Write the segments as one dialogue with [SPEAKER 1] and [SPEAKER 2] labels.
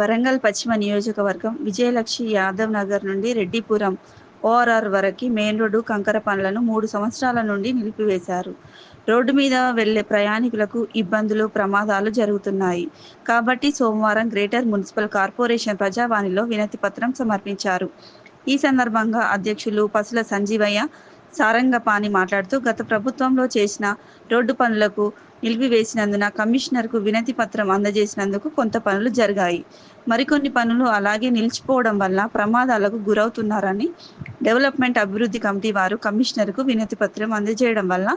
[SPEAKER 1] వరంగల్ పశ్చిమ నియోజకవర్గం విజయలక్ష్మి యాదవ్ నగర్ నుండి రెడ్డిపురం ఓఆర్ఆర్ వరకు మెయిన్ రోడ్డు కంకర పనులను మూడు సంవత్సరాల నుండి నిలిపివేశారు. రోడ్డు మీద వెళ్ళే ప్రయాణికులకు ఇబ్బందులు ప్రమాదాలు జరుగుతున్నాయి. కాబట్టి సోమవారం గ్రేటర్ మున్సిపల్ కార్పొరేషన్ ప్రజావాణిలో వినతి పత్రం సమర్పించారు. ఈ సందర్భంగా అధ్యక్షులు పసుల సంజీవయ్య సారంగపాణి మాట్లాడుతూ గత ప్రభుత్వంలో చేసిన రోడ్డు పనులకు నిలిపివేసినందున కమిషనర్కు వినతి పత్రం అందజేసినందుకు కొంత పనులు జరిగాయి. మరికొన్ని పనులు అలాగే నిలిచిపోవడం వల్ల ప్రమాదాలకు గురవుతున్నారని డెవలప్మెంట్ అభివృద్ధి కమిటీ వారు కమిషనర్కు వినతి పత్రం అందజేయడం వల్ల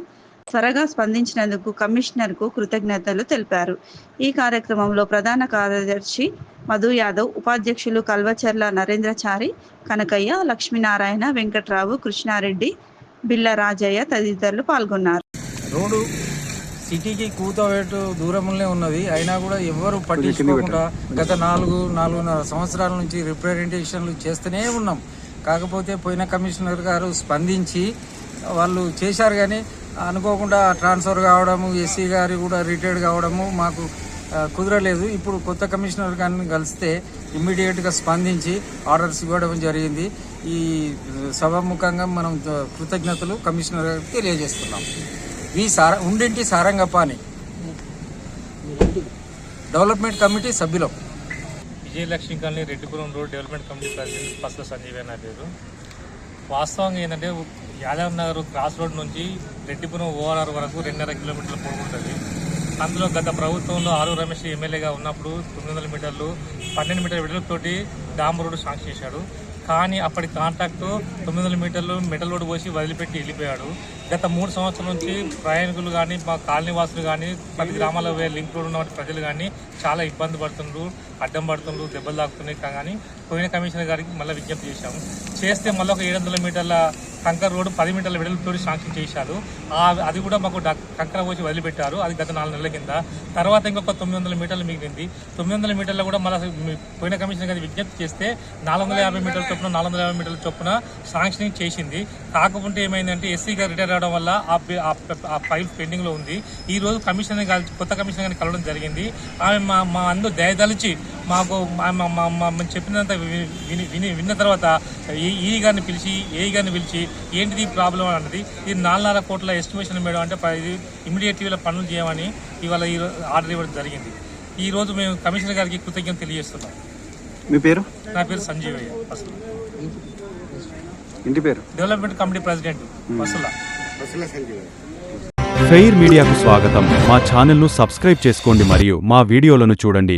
[SPEAKER 1] త్వరగా స్పందించినందుకు కమిషనర్కు కృతజ్ఞతలు తెలిపారు. ఈ కార్యక్రమంలో ప్రధాన కార్యదర్శి మధు యాదవ్ ఉపాధ్యక్షులు కల్వచర్ల నరేంద్రచారి కనకయ్య లక్ష్మీనారాయణ వెంకట్రావు కృష్ణారెడ్డి బిల్ల రాజయ్య తదితరులు పాల్గొన్నారు.
[SPEAKER 2] రోడ్డు సిటీకి కూతవేటు దూరంలోనే ఉన్నది. అయినా కూడా ఎవరు పట్టించుకోకుండా గత నాలుగు నాలుగున్నర సంవత్సరాల నుంచి రిప్రజెంటేషన్లు చేస్తూనే ఉన్నాం. కాకపోతే పోయిన కమిషనర్ గారు స్పందించి వాళ్ళు చేశారు కానీ అనుకోకుండా ట్రాన్స్ఫర్ కావడము ఎస్సీ గారి కూడా రిటైర్డ్ కావడము మాకు కుదరలేదు. ఇప్పుడు కొత్త కమిషనర్ గారిని కలిస్తే ఇమ్మీడియట్గా స్పందించి ఆర్డర్స్ ఇవ్వడం జరిగింది. ఈ సభాముఖంగా మనం కృతజ్ఞతలు కమిషనర్ గారికి తెలియజేస్తున్నాం. వి సార ఉండింటి Sarangapani development committee సభ్యులం.
[SPEAKER 3] Vijayalakshmi colony Reddipuram road development committee president Pasula Sanjeev నా పేరు. వాస్తవంగా ఏంటంటే యాదవ్ నగర్ క్రాస్ రోడ్ నుంచి రెడ్డిపురం ఓఆర్ఆర్ వరకు రెండున్నర కిలోమీటర్ల పొడుగుంటుంది అందులో గత ప్రభుత్వంలో ఆరు రమేష్ ఎమ్మెల్యేగా ఉన్నప్పుడు తొమ్మిది వందల మీటర్లు పన్నెండు మీటర్ల విడుదలతోటి డాంబర్ రోడ్డు శాంక్షన్ చేశాడు. కానీ అప్పటి కాంట్రాక్టు తొమ్మిది వందల మీటర్లు మెటల్ రోడ్డు పోసి వదిలిపెట్టి వెళ్ళిపోయాడు. గత మూడు సంవత్సరాల నుంచి ప్రయాణికులు కానీ మా కాలనీవాసులు కానీ ప్రతి గ్రామాల్లో లింక్ రోడ్ ఉన్న ప్రజలు కానీ చాలా ఇబ్బంది పడుతుండ్రు అడ్డం పడుతుండ్రు దెబ్బలు తాకుతున్నాయి. కానీ పోయిన కమిషనర్ గారికి మళ్ళీ విజ్ఞప్తి చేశాము. చేస్తే మళ్ళీ ఒక ఏడు వందల మీటర్ల కంకర్ రోడ్డు పది మీటర్ల వెడల్పుతో శాంక్షన్ చేశారు. అది కూడా మాకు కంకర పోసి వదిలిపెట్టారు. అది గత నాలుగు నెలల కింద. తర్వాత ఇంకొక తొమ్మిది వందల మీటర్లు మిగిలింది. తొమ్మిది వందల మీటర్లు కూడా మళ్ళీ పోయిన కమిషన్ గారికి విజ్ఞప్తి చేస్తే నాలుగు వందల యాభై మీటర్ల చొప్పున నాలుగు వందల యాభై మీటర్ల చొప్పున శాంక్షనింగ్ చేసింది. కాకపోతే ఏమైందంటే ఎస్సీ గారు రిటైర్ అవడం వల్ల ఆ ఫైల్ పెండింగ్లో ఉంది. ఈ రోజు కమిషన్ కలిసి కొత్త కమిషన్ గారిని కలవడం జరిగింది. ఆమె మా మా అందరూ దయదలిచి మాకు మా- మా- మా- మా- మేము చెప్పినంత వి- విని విని విన్న తర్వాత ఈ ఈ గారిని పిలిచి ఏ గారిని పిలిచి ఏంటిది ప్రాబ్లం అన్నది ఇది నాలుగున్నర కోట్ల ఎస్టిమేషన్ మేడం అంటే ఇది ఇమీడియట్ ఇవాళ పనులు చేయమని ఇవాళ ఈ ఆర్డర్ ఇవ్వడం జరిగింది. ఈ రోజు మేము కమిషనర్ గారికి కృతజ్ఞత తెలియజేస్తున్నాం.
[SPEAKER 4] మీ పేరు?
[SPEAKER 3] నా పేరు సంజీవయ్య అసలు.
[SPEAKER 4] ఇంటి పేరు?
[SPEAKER 3] డెవలప్మెంట్ కమిటీ ప్రెసిడెంట్ అసలు
[SPEAKER 5] ఫెయిర్ మీడియాకు స్వాగతం. మా ఛానల్ను సబ్స్క్రైబ్ చేసుకోండి మరియు మా వీడియోలను చూడండి.